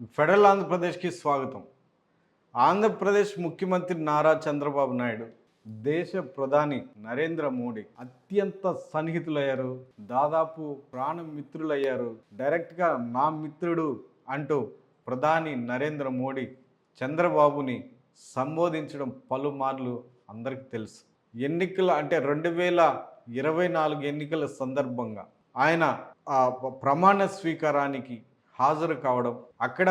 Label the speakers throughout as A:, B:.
A: Federal ఆంధ్రప్రదేశ్కి స్వాగతం. ఆంధ్రప్రదేశ్ ముఖ్యమంత్రి నారా చంద్రబాబు నాయుడు దేశ ప్రధాని నరేంద్ర మోడీ అత్యంత సన్నిహితులయ్యారు. దాదాపు ప్రాణ మిత్రులయ్యారు. డైరెక్ట్గా నా మిత్రుడు అంటూ ప్రధాని నరేంద్ర మోడీ చంద్రబాబుని సంబోధించడం పలుమార్లు అందరికీ తెలుసు. ఎన్నికల అంటే రెండు వేల ఇరవై నాలుగు ఎన్నికల సందర్భంగా ఆయన ఆ ప్రమాణ స్వీకారానికి హాజరు కావడం. అక్కడ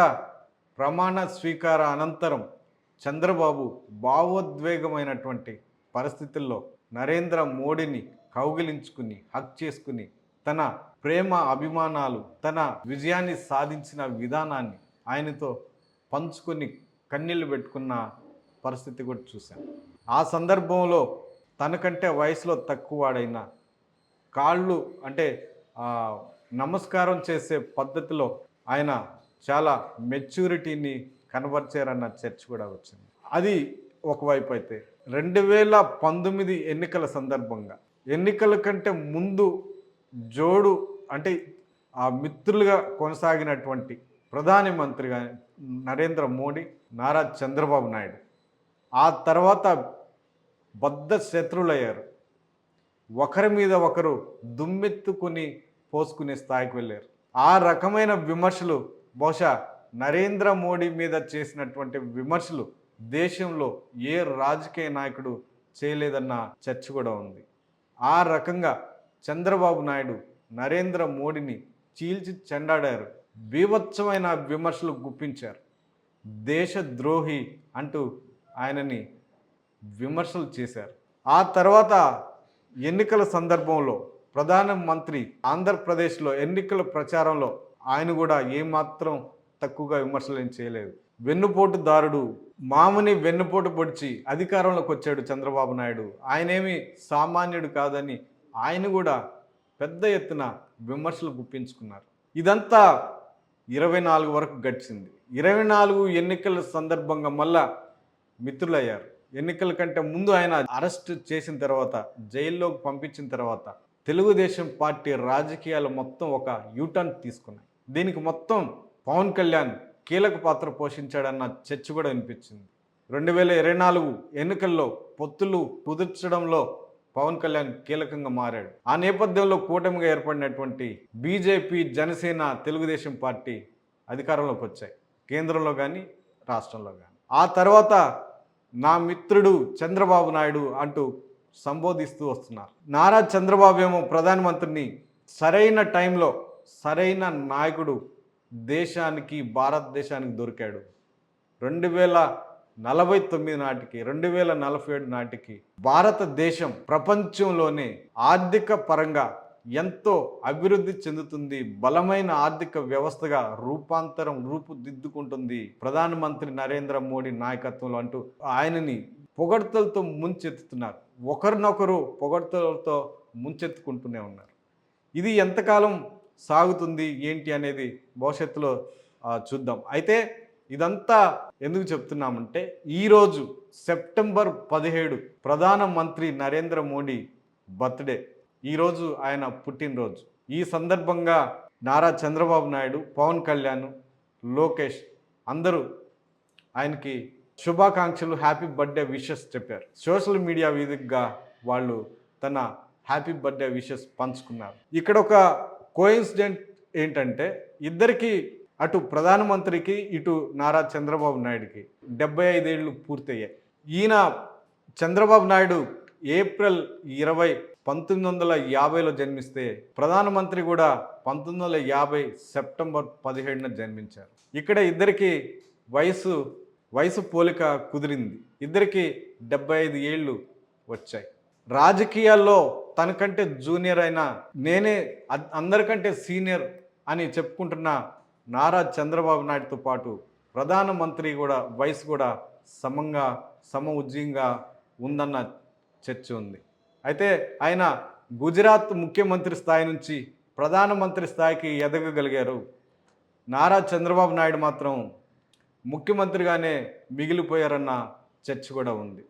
A: ప్రమాణ స్వీకార అనంతరం చంద్రబాబు భావోద్వేగమైనటువంటి పరిస్థితుల్లో నరేంద్ర మోడీని కౌగిలించుకుని హక్ చేసుకుని తన ప్రేమ అభిమానాలు తన విజయాన్ని సాధించిన విధానాన్ని ఆయనతో పంచుకొని కన్నీళ్ళు పెట్టుకున్న పరిస్థితి కూడా చూశాను ఆ సందర్భంలో తనకంటే వయసులో తక్కువవాడైన కాళ్ళు అంటే నమస్కారం చేసే పద్ధతిలో ఆయన చాలా మెచ్యూరిటీని కనబరిచారన్న చర్చ కూడా వచ్చింది. అది ఒకవైపు అయితే రెండు వేల పంతొమ్మిది ఎన్నికల సందర్భంగా ఎన్నికల కంటే ముందు జోడు అంటే ఆ మిత్రులుగా కొనసాగినటువంటి ప్రధానమంత్రిగా నరేంద్ర మోడీ నారా చంద్రబాబు నాయుడు. ఆ తర్వాత బద్ధ శత్రువులయ్యారు ఒకరి మీద ఒకరు దుమ్మెత్తుకుని పోసుకునే స్థాయికి వెళ్ళారు. ఆ రకమైన విమర్శలు బహుశా నరేంద్ర మోడీ మీద చేసినటువంటి విమర్శలు దేశంలో ఏ రాజకీయ నాయకుడు చేయలేదన్న చర్చ కూడా ఉంది. ఆ రకంగా చంద్రబాబు నాయుడు నరేంద్ర మోడీని చీల్చి చెండాడారు బీభత్సమైన విమర్శలు గుప్పించారు. దేశద్రోహి అంటూ ఆయనని విమర్శలు చేశారు. ఆ తర్వాత ఎన్నికల సందర్భంలో ప్రధానమంత్రి ఆంధ్రప్రదేశ్లో ఎన్నికల ప్రచారంలో ఆయన కూడా ఏమాత్రం తక్కువగా విమర్శలు ఏం చేయలేదు. వెన్నుపోటుదారుడు మామని వెన్నుపోటు పొడిచి అధికారంలోకి వచ్చాడు చంద్రబాబు నాయుడు. ఆయనేమి సామాన్యుడు కాదని ఆయన కూడా పెద్ద ఎత్తున విమర్శలు గుప్పించుకున్నారు. ఇదంతా ఇరవై నాలుగు వరకు గడిచింది. ఇరవై నాలుగు ఎన్నికల సందర్భంగా మళ్ళా మిత్రులయ్యారు. ఎన్నికల కంటే ముందు ఆయన అరెస్ట్ చేసిన తర్వాత జైల్లోకి పంపించిన తర్వాత తెలుగుదేశం పార్టీ రాజకీయాలు మొత్తం ఒక యూటర్న్ తీసుకున్నాయి. దీనికి మొత్తం పవన్ కళ్యాణ్ కీలక పాత్ర పోషించాడన్న చర్చ కూడా వినిపించింది. రెండు వేల ఇరవై నాలుగు ఎన్నికల్లో పొత్తులు కుదుర్చడంలో పవన్ కళ్యాణ్ కీలకంగా మారాడు. ఆ నేపథ్యంలో కూటమిగా ఏర్పడినటువంటి బీజేపీ జనసేన తెలుగుదేశం పార్టీ అధికారంలోకి వచ్చాయి. కేంద్రంలో కానీ రాష్ట్రంలో కానీ ఆ తర్వాత నా మిత్రుడు చంద్రబాబు నాయుడు అంటూ సంబోధిస్తూ వస్తున్నారు. నారా చంద్రబాబు ఏమో ప్రధానమంత్రిని సరైన టైంలో సరైన నాయకుడు దేశానికి భారతదేశానికి దొరికాడు. రెండు వేల నలభై తొమ్మిది నాటికి రెండు వేల నలభై ఏడు నాటికి భారతదేశం ప్రపంచంలోనే ఆర్థిక పరంగా ఎంతో అభివృద్ధి చెందుతుంది బలమైన ఆర్థిక వ్యవస్థగా రూపాంతరం రూపుదిద్దుకుంటుంది ప్రధానమంత్రి నరేంద్ర మోడీ నాయకత్వంలో అంటూ ఆయనని పొగడ్తలతో ముంచెత్తుతున్నారు. ఒకరినొకరు పొగడ్తలతో ముంచెత్తుకుంటూనే ఉన్నారు. ఇది ఎంతకాలం సాగుతుంది? ఏంటి అనేది భవిష్యత్తులో చూద్దాం. అయితే ఇదంతా ఎందుకు చెప్తున్నామంటే ఈరోజు సెప్టెంబర్ పదిహేడు ప్రధానమంత్రి నరేంద్ర మోడీ బర్త్డే. ఈరోజు ఆయన పుట్టినరోజు. ఈ సందర్భంగా నారా చంద్రబాబు నాయుడు పవన్ కళ్యాణ్ లోకేష్ అందరూ ఆయనకి శుభాకాంక్షలు హ్యాపీ బర్త్డే విషెస్ చెప్పారు. సోషల్ మీడియా వేదికగా వాళ్ళు తన హ్యాపీ బర్త్డే విషెస్ పంచుకున్నారు. ఇక్కడ ఒక కోయిన్సిడెంట్ ఏంటంటే ఇద్దరికి అటు ప్రధానమంత్రికి ఇటు నారా చంద్రబాబు నాయుడుకి డెబ్బై ఐదేళ్ళు పూర్తయ్యాయి. ఈయన చంద్రబాబు నాయుడు ఏప్రిల్ ఇరవై పంతొమ్మిది వందల యాభైలో జన్మిస్తే ప్రధానమంత్రి కూడా పంతొమ్మిది వందల యాభై సెప్టెంబర్ పదిహేడున జన్మించారు. ఇక్కడ ఇద్దరికి వయసు వయసు పోలిక కుదిరింది. ఇద్దరికి డెబ్బై ఐదు ఏళ్ళు వచ్చాయి. రాజకీయాల్లో తనకంటే జూనియర్ అయిన నేనే అందరికంటే సీనియర్ అని చెప్పుకుంటున్న నారా చంద్రబాబు నాయుడుతో పాటు ప్రధానమంత్రి కూడా వయసు కూడా సమంగా సమ ఉజ్జీంగా ఉందన్న చర్చ ఉంది. అయితే ఆయన గుజరాత్ ముఖ్యమంత్రి స్థాయి నుంచి ప్రధానమంత్రి స్థాయికి ఎదగగలిగారు. నారా చంద్రబాబు నాయుడు మాత్రం ముఖ్యమంత్రిగానే మిగిలిపోయారన్న చర్చ కూడా ఉంది.